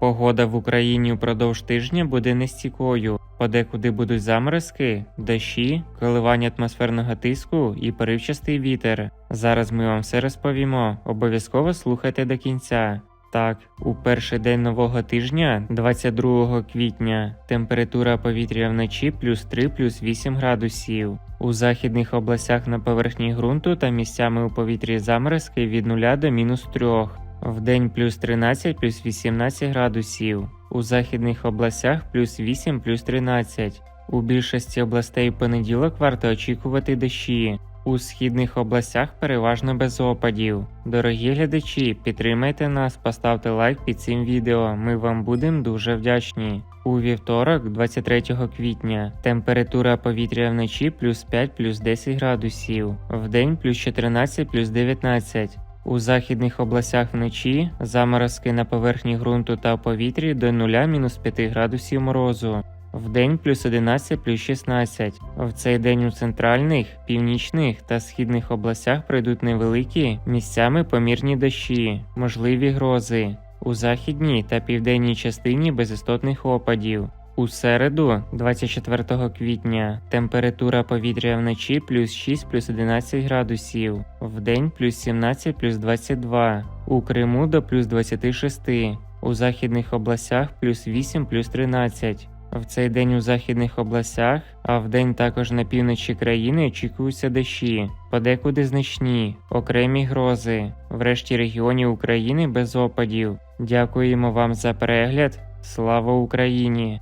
Погода в Україні упродовж тижня буде нестійкою. Подекуди будуть заморозки, дощі, коливання атмосферного тиску і поривчастий вітер. Зараз ми вам все розповімо. Обов'язково слухайте до кінця. Так, у перший день нового тижня, 22 квітня, температура повітря вночі плюс 3 плюс 8 градусів. У західних областях на поверхні ґрунту та місцями у повітрі заморозки від 0 до мінус 3. Вдень плюс 13 плюс 18 градусів. У західних областях плюс 8 плюс 13. У більшості областей понеділок варто очікувати дощі. У східних областях переважно без опадів. Дорогі глядачі, підтримайте нас, поставте лайк під цим відео. Ми вам будемо дуже вдячні. У вівторок, 23 квітня, температура повітря вночі плюс 5 плюс 10 градусів, вдень плюс 14 плюс 19. У західних областях вночі заморозки на поверхні ґрунту та повітрі до 0-5 градусів морозу. Вдень плюс 11 плюс 16. В цей день у центральних, північних та східних областях прийдуть невеликі місцями помірні дощі, можливі грози. У західній та південній частині без істотних опадів. У середу, 24 квітня, температура повітря вночі плюс 6 плюс 11 градусів, вдень плюс 17 плюс 22, у Криму до плюс 26, у західних областях плюс 8 плюс 13. В цей день у західних областях, а вдень також на півночі країни очікуються дощі, подекуди значні, окремі грози, в решті регіонів України без опадів. Дякуємо вам за перегляд. Слава Україні!